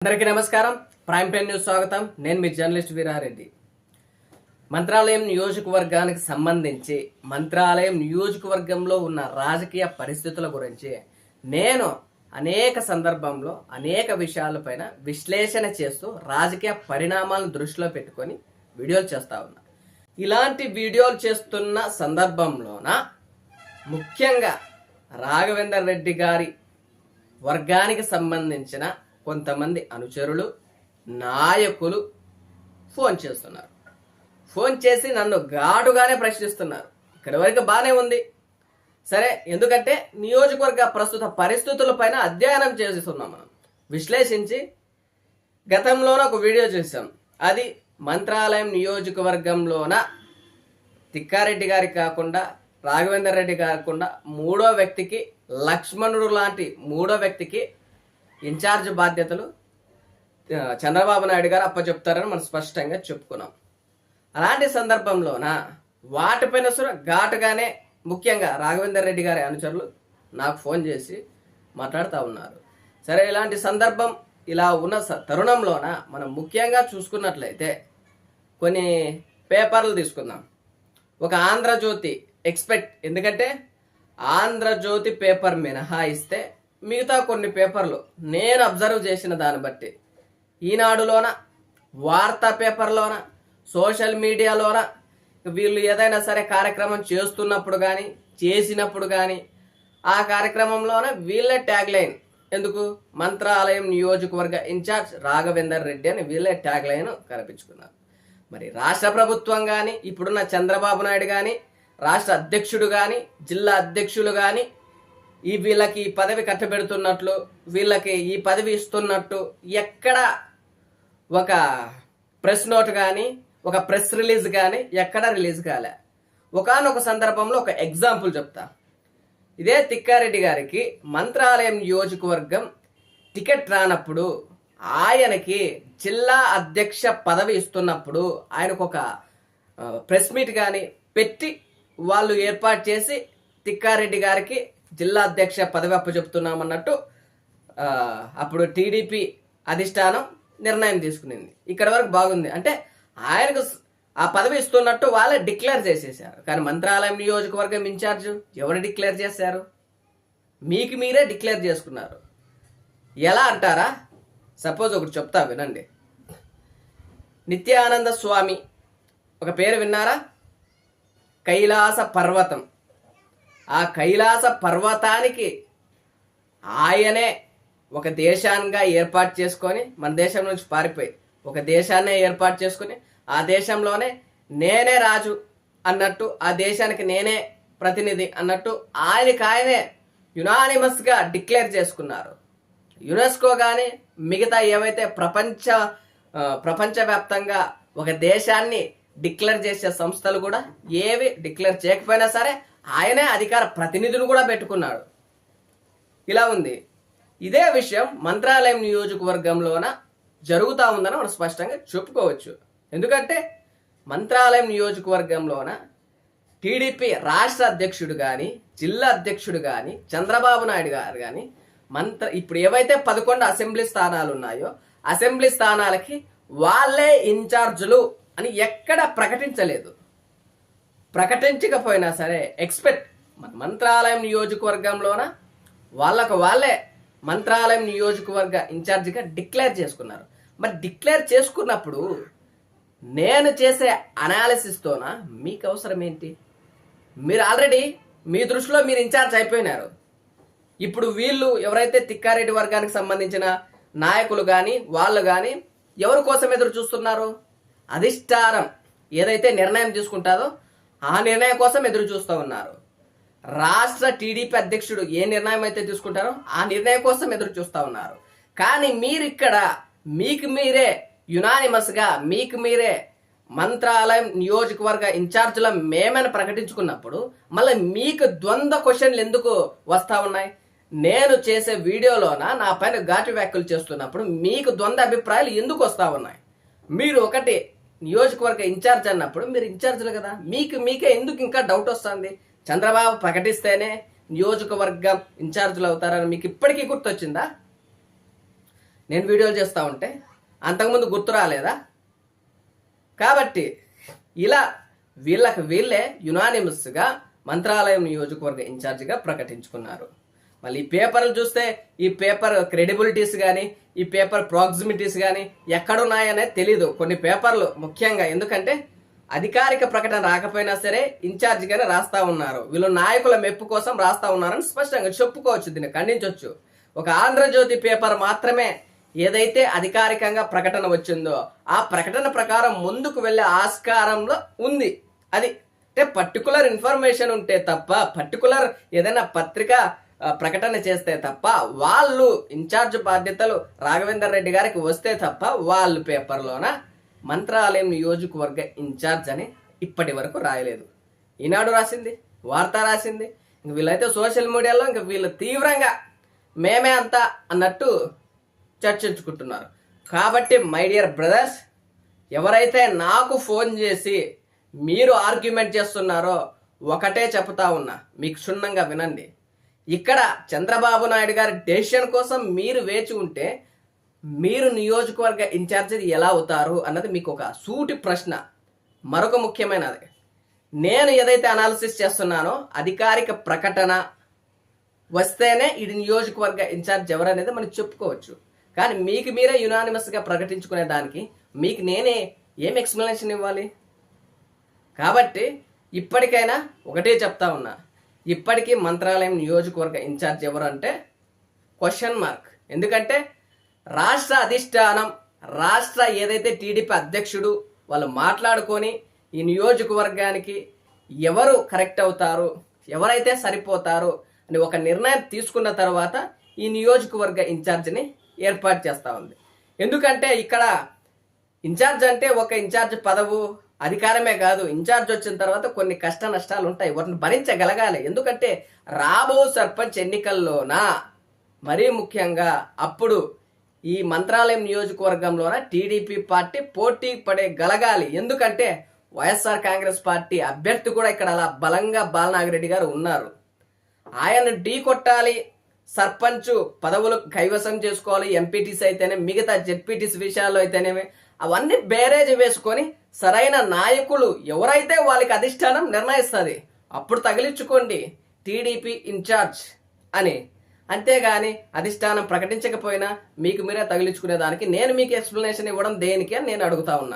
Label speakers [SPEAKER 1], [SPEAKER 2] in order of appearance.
[SPEAKER 1] అందరికీ నమస్కారం. Prime time news స్వాగతం. నేను మీ జర్నలిస్ట్ వీరారెడ్డి. మంత్రాలయం నియోజకవర్గానికి సంబంధించి మంత్రాలయం నియోజకవర్గంలో ఉన్న రాజకీయ పరిస్థితుల గురించి నేను అనేక సందర్భంలో అనేక విషయాలపైన విశ్లేషణ చేస్తూ రాజకీయ పరిణామాలను దృష్టిలో పెట్టుకొని వీడియోలు చేస్తూ ఉన్నా. ఇలాంటి వీడియోలు చేస్తున్న సందర్భంలోన ముఖ్యంగా రాఘవేందర్ రెడ్డి గారి వర్గానికి సంబంధించిన కొంతమంది అనుచరులు నాయకులు ఫోన్ చేస్తున్నారు. ఫోన్ చేసి నన్ను ఘాటుగానే ప్రశ్నిస్తున్నారు. ఇక్కడి వరకు బాగానే ఉంది. సరే ఎందుకంటే నియోజకవర్గ ప్రస్తుత పరిస్థితులపైన అధ్యయనం చేస్తున్నాం మనం. విశ్లేషించి గతంలోన ఒక వీడియో చేశాం. అది మంత్రాలయం నియోజకవర్గంలోన తిక్కారెడ్డి గారికి కాకుండా రాఘవేందర్ రెడ్డి కాకుండా మూడో వ్యక్తికి లక్ష్మణుడు లాంటి మూడో వ్యక్తికి ఇన్ఛార్జ్ బాధ్యతలు చంద్రబాబు నాయుడు గారు అప్పచెప్తారని మనం స్పష్టంగా చెప్పుకున్నాం. అలాంటి సందర్భంలోన వాటిపైన సుర ఘాటుగానే ముఖ్యంగా రాఘవేందర్ రెడ్డి గారి అనుచరులు నాకు ఫోన్ చేసి మాట్లాడుతూ ఉన్నారు. సరే ఇలాంటి సందర్భం ఇలా ఉన్న స- తరుణంలోన మనం ముఖ్యంగా చూసుకున్నట్లయితే కొన్ని పేపర్లు తీసుకుందాం. ఒక ఆంధ్రజ్యోతి ఎక్స్పెక్ట్ ఎందుకంటే ఆంధ్రజ్యోతి పేపర్ మినహాయిస్తే మిగతా కొన్ని పేపర్లు నేను అబ్జర్వ్ చేసిన దాన్ని బట్టి ఈనాడులోన వార్తా పేపర్లోన సోషల్ మీడియాలోన వీళ్ళు ఏదైనా సరే కార్యక్రమం చేస్తున్నప్పుడు కానీ చేసినప్పుడు కానీ ఆ కార్యక్రమంలోన వీళ్ళే ట్యాగ్ లైన్ ఎందుకు? మంత్రాలయం నియోజకవర్గ ఇన్ఛార్జ్ రాఘవేందర్ రెడ్డి అని వీళ్ళే ట్యాగ్ లైన్ కనిపించుకున్నారు. మరి రాష్ట్ర ప్రభుత్వం కానీ ఇప్పుడున్న చంద్రబాబు నాయుడు కానీ రాష్ట్ర అధ్యక్షుడు కానీ జిల్లా అధ్యక్షులు కానీ ఈ వీళ్ళకి ఈ పదవి కట్టబెడుతున్నట్లు వీళ్ళకి ఈ పదవి ఇస్తున్నట్టు ఎక్కడ ఒక ప్రెస్ నోట్ కానీ ఒక ప్రెస్ రిలీజ్ కానీ ఎక్కడ రిలీజ్ కాలే. ఒకనొక సందర్భంలో ఒక ఎగ్జాంపుల్ చెప్తా. ఇదే తిక్కారెడ్డి గారికి మంత్రాలయం నియోజకవర్గం టికెట్ రానప్పుడు ఆయనకి జిల్లా అధ్యక్ష పదవి ఇస్తున్నప్పుడు ఆయనకు ఒక ప్రెస్ మీట్ కానీ పెట్టి వాళ్ళు ఏర్పాటు చేసి తిక్కారెడ్డి గారికి జిల్లా అధ్యక్ష పదవి అప్పచెప్తున్నామన్నట్టు అప్పుడు టీడీపీ అధిష్టానం నిర్ణయం తీసుకునింది. ఇక్కడ వరకు బాగుంది. అంటే ఆయనకు ఆ పదవి ఇస్తున్నట్టు వాళ్ళే డిక్లేర్ చేసేసారు కానీ మంత్రాలయం నియోజకవర్గం ఇన్ఛార్జ్ ఎవరు డిక్లేర్ చేశారు? మీకు మీరే డిక్లేర్ చేసుకున్నారు. ఎలా అంటారా? సపోజ్ ఒకటి చెప్తా వినండి. నిత్యానంద స్వామి ఒక పేరు విన్నారా? కైలాస పర్వతం. ఆ కైలాస పర్వతానికి ఆయనే ఒక దేశాన్గా ఏర్పాటు చేసుకొని మన దేశం నుంచి పారిపోయి ఒక దేశాన్నే ఏర్పాటు చేసుకొని ఆ దేశంలోనే నేనే రాజు అన్నట్టు ఆ దేశానికి నేనే ప్రతినిధి అన్నట్టు ఆయనకి ఆయనే యునానిమస్గా డిక్లేర్ చేసుకున్నారు. యునెస్కో కానీ మిగతా ఏవైతే ప్రపంచ ప్రపంచవ్యాప్తంగా ఒక దేశాన్ని డిక్లేర్ చేసే సంస్థలు కూడా ఏవి డిక్లేర్ చేయకపోయినా సరే ఆయనే అధికార ప్రతినిధులు కూడా పెట్టుకున్నాడు. ఇలా ఉంది. ఇదే విషయం మంత్రాలయం నియోజకవర్గంలోన జరుగుతూ ఉందని మనం స్పష్టంగా చెప్పుకోవచ్చు. ఎందుకంటే మంత్రాలయం నియోజకవర్గంలోన టీడీపీ రాష్ట్ర అధ్యక్షుడు కానీ జిల్లా అధ్యక్షుడు కానీ చంద్రబాబు నాయుడు గారు కానీ మంత్ర ఇప్పుడు ఏవైతే పదకొండు అసెంబ్లీ స్థానాలు ఉన్నాయో అసెంబ్లీ స్థానాలకి వాళ్ళే ఇన్ఛార్జులు అని ఎక్కడ ప్రకటించలేదు. ప్రకటించకపోయినా సరే ఎక్స్పెక్ట్ మన మంత్రాలయం నియోజకవర్గంలోన వాళ్ళకు వాళ్ళే మంత్రాలయం నియోజకవర్గ ఇన్ఛార్జిగా డిక్లేర్ చేసుకున్నారు. మరి డిక్లేర్ చేసుకున్నప్పుడు నేను చేసే అనాలిసిస్తోన మీకు అవసరం ఏంటి? మీరు ఆల్రెడీ మీ దృష్టిలో మీరు ఇన్ఛార్జ్ అయిపోయినారు. ఇప్పుడు వీళ్ళు ఎవరైతే తిక్కారెడ్డి వర్గానికి సంబంధించిన నాయకులు కానీ వాళ్ళు కానీ ఎవరి కోసం ఎదురు చూస్తున్నారు? అధిష్టారం ఏదైతే నిర్ణయం తీసుకుంటారో ఆ నిర్ణయం కోసం ఎదురు చూస్తూ ఉన్నారు. రాష్ట్ర టీడీపీ అధ్యక్షుడు ఏ నిర్ణయం అయితే తీసుకుంటారో ఆ నిర్ణయం కోసం ఎదురు చూస్తూ ఉన్నారు. కానీ మీరు ఇక్కడ మీకు మీరే యునానిమస్గా మీకు మీరే మంత్రాలయం నియోజకవర్గ ఇన్ఛార్జీల మేమని ప్రకటించుకున్నప్పుడు మళ్ళీ మీకు ద్వంద్వ క్వశ్చన్లు ఎందుకు వస్తా ఉన్నాయి? నేను చేసే వీడియోలోన నా పైన ఘాటు వ్యాఖ్యలు చేస్తున్నప్పుడు మీకు ద్వంద్వ అభిప్రాయాలు ఎందుకు వస్తా ఉన్నాయి? మీరు ఒకటి నియోజకవర్గ ఇన్ఛార్జ్ అన్నప్పుడు మీరు ఇన్ఛార్జ్లు కదా. మీకు మీకే ఎందుకు ఇంకా డౌట్ వస్తుంది? చంద్రబాబు ప్రకటిస్తేనే నియోజకవర్గం ఇన్ఛార్జీలు అవుతారని మీకు ఇప్పటికీ గుర్తొచ్చిందా? నేను వీడియోలు చేస్తూ ఉంటే అంతకుముందు గుర్తు రాలేదా? కాబట్టి ఇలా వీళ్ళకి వీళ్ళే యునానిమస్గా మంత్రాలయం నియోజకవర్గ ఇన్ఛార్జిగా ప్రకటించుకున్నారు. మళ్ళీ ఈ పేపర్లు చూస్తే ఈ పేపర్ క్రెడిబిలిటీస్ కానీ ఈ పేపర్ ప్రాక్సిమిటీస్ కానీ ఎక్కడున్నాయనేది తెలీదు. కొన్ని పేపర్లు ముఖ్యంగా ఎందుకంటే అధికారిక ప్రకటన రాకపోయినా సరే ఇన్ఛార్జిగానే రాస్తా ఉన్నారు. వీళ్ళు నాయకుల మెప్పు కోసం రాస్తా ఉన్నారని స్పష్టంగా చెప్పుకోవచ్చు దీన్ని ఖండించవచ్చు ఒక ఆంధ్రజ్యోతి పేపర్ మాత్రమే ఏదైతే అధికారికంగా ప్రకటన వచ్చిందో ఆ ప్రకటన ప్రకారం ముందుకు వెళ్ళే ఆస్కారంలో ఉంది. అది అంటే పర్టికులర్ ఇన్ఫర్మేషన్ ఉంటే తప్ప పర్టికులర్ ఏదైనా పత్రిక ప్రకటన చేస్తే తప్ప వాళ్ళు ఇన్ఛార్జ్ బాధ్యతలు రాఘవేందర్ రెడ్డి గారికి వస్తే తప్ప వాళ్ళు పేపర్లోన మంత్రాలయం నియోజకవర్గ ఇన్ఛార్జ్ అని ఇప్పటి వరకు రాయలేదు. ఈనాడు రాసింది వార్త రాసింది ఇంక వీళ్ళైతే సోషల్ మీడియాలో ఇంక వీళ్ళు తీవ్రంగా మేమే అంతా అన్నట్టు చర్చించుకుంటున్నారు. కాబట్టి మై డియర్ బ్రదర్స్ ఎవరైతే నాకు ఫోన్ చేసి మీరు ఆర్గ్యుమెంట్ చేస్తున్నారో ఒకటే చెప్తా ఉన్నా మీకు క్షుణ్ణంగా వినండి. ఇక్కడ చంద్రబాబు నాయుడు గారి డెసిషన్ కోసం మీరు వేచి ఉంటే మీరు నియోజకవర్గ ఇన్ఛార్జి ఎలా అవుతారు అన్నది మీకు ఒక సూటి ప్రశ్న. మరొక ముఖ్యమైనది. నేను ఏదైతే అనాలిసిస్ చేస్తున్నానో అధికారిక ప్రకటన వస్తేనే ఇది నియోజకవర్గ ఇన్ఛార్జ్ ఎవరనేది మనం చెప్పుకోవచ్చు. కానీ మీకు మీరే యునానిమస్గా ప్రకటించుకునే దానికి మీకు నేనే ఏం ఎక్స్ప్లెనేషన్ ఇవ్వాలి? కాబట్టి ఇప్పటికైనా ఒకటే చెప్తా ఉన్నా. ఇప్పటికీ మంత్రాలయం నియోజకవర్గ ఇన్ఛార్జ్ ఎవరు అంటే? క్వశ్చన్ మార్క్ ఎందుకంటే రాష్ట్ర అధిష్టానం రాష్ట్ర ఏదైతే టీడీపీ అధ్యక్షుడు వాళ్ళు మాట్లాడుకొని ఈ నియోజకవర్గానికి ఎవరు కరెక్ట్ అవుతారు ఎవరైతే సరిపోతారు అని ఒక నిర్ణయం తీసుకున్న తర్వాత ఈ నియోజకవర్గ ఇన్ఛార్జిని ఏర్పాటు చేస్తూ ఉంది. ఎందుకంటే ఇక్కడ ఇన్ఛార్జ్ అంటే ఒక ఇన్ఛార్జ్ పదవు అధికారమే కాదు ఇన్ఛార్జ్ వచ్చిన తర్వాత కొన్ని కష్ట నష్టాలు ఉంటాయి. వాటిని భరించగలగాలి. ఎందుకంటే రాబో సర్పంచ్ ఎన్నికల్లోన మరీ ముఖ్యంగా అప్పుడు ఈ మంత్రాలయం నియోజకవర్గంలోన టీడీపీ పార్టీ పోటీ పడే గలగాలి. ఎందుకంటే వైఎస్ఆర్ కాంగ్రెస్ పార్టీ అభ్యర్థి కూడా ఇక్కడ అలా బలంగా బాలనాగిరెడ్డి గారు ఉన్నారు. ఆయన ఢీ కొట్టాలి. సర్పంచ్ పదవులు కైవసం చేసుకోవాలి. ఎంపీటీసీ అయితేనే మిగతా జెడ్పీటీసీ విషయాల్లో అయితేనేమి అవన్నీ బేరేజ్ వేసుకొని సరైన నాయకులు ఎవరైతే వాళ్ళకి అధిష్టానం నిర్ణయిస్తుంది అప్పుడు తగిలించుకోండి. టీడీపీ ఇన్ఛార్జ్ అని. అంతేగాని అధిష్టానం ప్రకటించకపోయినా మీకు మీరే తగిలించుకునే దానికి నేను మీకు ఎక్స్ప్లెనేషన్ ఇవ్వడం దేనికి అని నేను అడుగుతా ఉన్నా.